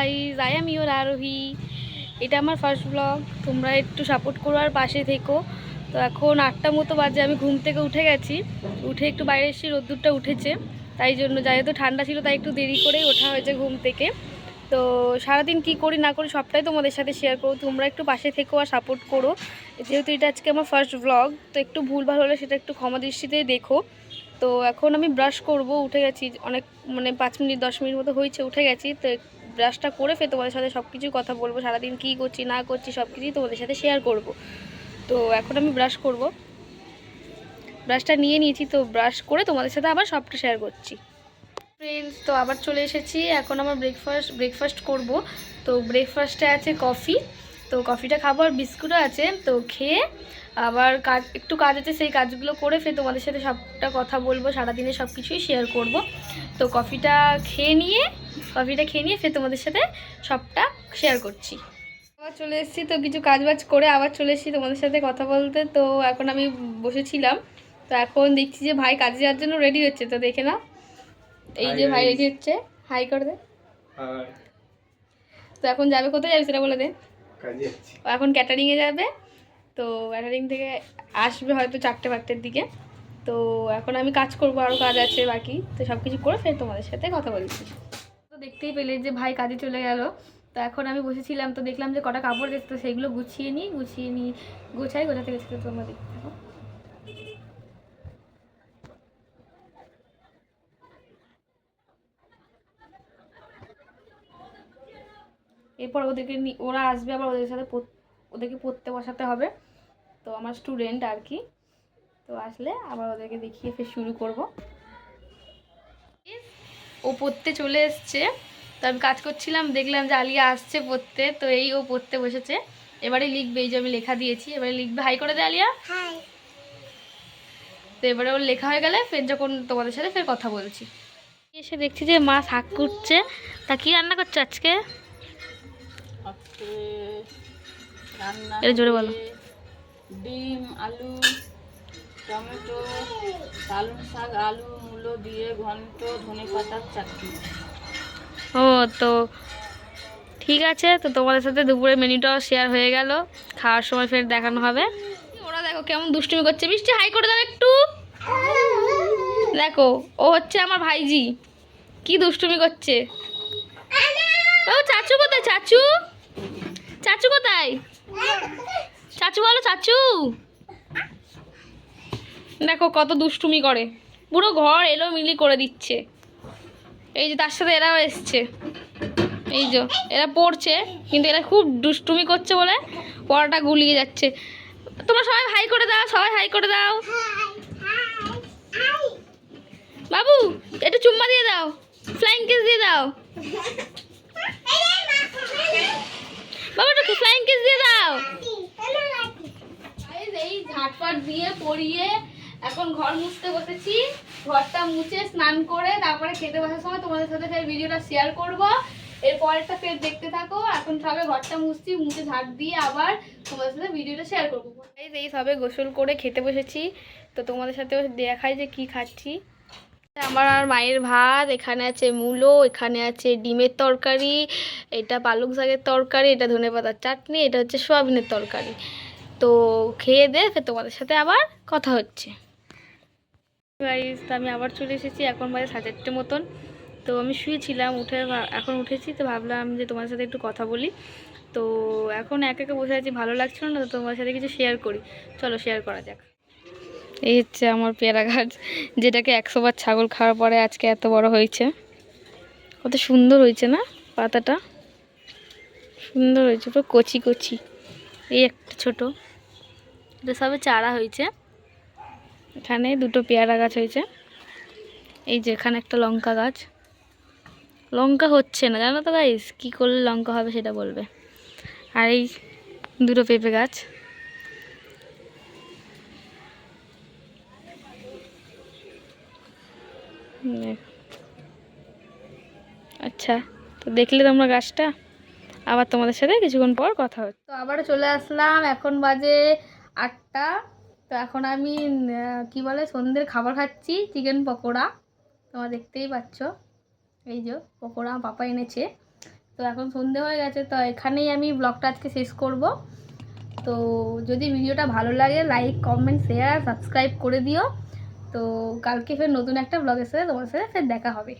Guys I am your Arohi এটা আমার first blog তোমরা একটু সাপোর্ট করো আর পাশে থেকো। তো এখন আটটা মতো বাজে, আমি ঘুম থেকে উঠে গেছি। উঠে একটু বাইরে এসে রোদ্দুরটা উঠেছে। তাই জন্য যেহেতু ঠান্ডা ছিল, তাই একটু দেরি করেই ওঠা হয়েছে ঘুম থেকে। তো সারাদিন কি করি না করি সবটাই তোমাদের সাথে শেয়ার করো তোমরা একটু পাশে থেকো আর সাপোর্ট করো। যেহেতু এটা আজকে আমার ফার্স্ট ব্লগ তো একটু ভুলভাল হলে সেটা একটু ক্ষমা দৃষ্টিতে দেখো। তো এখন আমি ব্রাশ করব, উঠে গেছি, অনেক মানে পাঁচ মিনিট, দশ মিনিট মতো হয়েছে, উঠে গেছি। তো ব্রাশটা করে ফের তোমাদের সাথে সব কিছুই কথা বলব। সারাদিন কী করছি, না করছি সব কিছুই তোমাদের সাথে শেয়ার করব। তো এখন আমি ব্রাশ করব। ব্রাশটা নিয়ে নিয়েছি, তো ব্রাশ করে তোমাদের সাথে আবার সবটা শেয়ার করছি। ফ্রেন্ডস তো আবার চলে এসেছি। এখন আমার ব্রেকফাস্ট ব্রেকফাস্ট করব। তো ব্রেকফাস্টে আছে কফি তো কফিটা খাব আর বিস্কুটও আছে। তো খেয়ে আবার কাজ, একটু কাজ আছে, সেই কাজগুলো করে ফের তোমাদের সাথে সবটা কথা বলব। সারাদিনে সব কিছুই শেয়ার করব। তো কফিটা খেয়ে নিয়ে কফিটা খেয়ে নিয়ে ফের তোমাদের সাথে সবটা শেয়ার করছি। আবার চলে এসেছি তো কিছু কাজ বাজ করে আবার চলে এসেছি তোমাদের সাথে কথা বলতে। তো এখন আমি বসেছিলাম। তো এখন দেখছি যে ভাই কাজে যাওয়ার জন্য রেডি হচ্ছে তো দেখে না এই যে ভাই রেডি হচ্ছে। হাই করে দে। তো এখন যাবে কোথায় যাবে সেটা বলে দে। ও এখন ক্যাটারিংয়ে যাবে। তো ক্যাটারিং থেকে আসবে হয়তো চারটে পাঁচটার দিকে। তো এখন আমি কাজ করব আরও কাজ আছে বাকি। তো সব কিছু করে ফের তোমাদের সাথে কথা বলছি। দেখতেই পেলে যে ভাই কাজে চলে গেল। তো এখন আমি বসেছিলাম, তো দেখলাম যে কটা কাপড় গেছে তো সেগুলো গুছিয়ে নিই গুছিয়ে নিই, গোছাই, গোছাতে গেছে তো তোমরা দেখতে এরপর ওদেরকে ওরা আসবে আবার ওদের সাথে ওদেরকে পড়তে বসাতে হবে। তো আমার স্টুডেন্ট আর কি। তো আসলে আবার ওদেরকে দেখিয়ে ফের শুরু করব। ও পড়তে চলে এসছে। তো আমি কাজ করছিলাম দেখলাম যে আলিয়া আসছে পড়তে তো এই ও পড়তে বসেছে। এবারে লিখবে এই যে আমি লেখা দিয়েছি এবারে লিখবে হাই করে দে আলিয়া। তো এবারে ওর লেখা হয়ে গেলে ফের যখন তোমাদের সাথে ফের কথা বলছি। এসে দেখছি যে মা শাক করছে তা কি রান্না করছে আজকে? আজকে এটা জোরে বলো। ডিম আলু টমেটো পালং শাক, আলু, মূলো দিয়ে ঘন্ট, ধনে চাটনি। ও, তো ঠিক আছে, তো তোমাদের সাথে দুপুরে মেনুটাও শেয়ার হয়ে গেল। খাওয়ার সময় ফের দেখানো হবে। ওরা দেখো কেমন দুষ্টুমি করছে। বৃষ্টি হাই করে দাও একটু। দেখো, ও হচ্ছে আমার ভাইজি। কি দুষ্টুমি করছে। ও, চাচু কোথায়, চাচু? চাচু কোথায়? চাচু বলো, চাচু। দেখো কত দুষ্টুমি করে। পুরো ঘর এলো মিলি করে দিচ্ছে। এই যে তার সাথে এরাও এসছে। এই যে, এরা পড়ছে, কিন্তু এরা খুব দুষ্টুমি করছে বলে পড়াটা গুলিয়ে যাচ্ছে। তোমরা সবাই হাই করে দাও, সবাই হাই করে দাও। বাবু, একটু চুম্মা দিয়ে দাও ফ্লাইং কিস দিয়ে দাও। বাবু, একটু ফ্লাইং কিস দিয়ে দাও। এই ঝাটপাট দিয়ে পরিয়ে এখন ঘর মুছতে বসেছি, ঘরটা মুছে স্নান করে তারপরে খেতে বসার সময় তোমাদের সাথে ফের ভিডিওটা শেয়ার করব। এরপরেরটা ফের দেখতে থাকো, এখন সবে ঘরটা মুছছি, মুছে ঝাড় দিয়ে আবার তোমাদের সাথে ভিডিওটা শেয়ার করব। এই সবে গোসল করে খেতে বসেছি, তো তোমাদের সাথেও দেখাই যে কি খাচ্ছি। আমার আর মায়ের ভাত, এখানে আছে মূলো, এখানে আছে ডিমের তরকারি, এটা পালং শাকের তরকারি, এটা ধনে পাতার চাটনি, এটা হচ্ছে সোয়াবিনের তরকারি। তো খেয়ে দে তোমাদের সাথে আবার কথা হচ্ছে। গাইস তো আমি আবার চলে এসেছি এখন বাজে সাড়ে মতন। তো আমি শুয়েছিলাম, উঠে এখন উঠেছি, তো ভাবলাম যে তোমার সাথে একটু কথা বলি। তো এখন এক একে বসে আছি, ভালো লাগছিল না, তো তোমার সাথে কিছু শেয়ার করি। চলো শেয়ার করা যাক। এই হচ্ছে আমার পেয়ারা গাছ, যেটাকে একশো বার ছাগল খাওয়ার পরে আজকে এত বড় হয়েছে। কত সুন্দর হয়েছে না পাতাটা? সুন্দর হয়েছে, পুরো কচি কচি। এই একটা ছোটো। এটা সবে চারা হয়েছে। এখানে দুটো পেয়ারা গাছ হয়েছে। এই যে এখানে একটা লঙ্কা গাছ। লঙ্কা হচ্ছে না, জানো তো গাইস কী করলে লঙ্কা হবে সেটা বলবে। আর এই দুটো পেঁপে গাছ। আচ্ছা তো দেখলে তোমরা গাছটা? আবার তোমাদের সাথে কিছুক্ষণ পর কথা হচ্ছে। তো আবার চলে আসলাম, এখন বাজে আটটা। তো এখন আমি কি বলে, সন্ধ্যের খাবার খাচ্ছি, চিকেন পকোড়া। তোমরা দেখতেই পাচ্ছ। এই যে, পকোড়া পাপা এনেছে। তো এখন সন্ধে হয়ে গেছে, তো এখানেই আমি ব্লগটা আজকে শেষ করব। তো যদি ভিডিওটা ভালো লাগে লাইক কমেন্ট শেয়ার সাবস্ক্রাইব করে দিও। তো কালকে ফের নতুন একটা ব্লগের সাথে তোমার সাথে ফের দেখা হবে।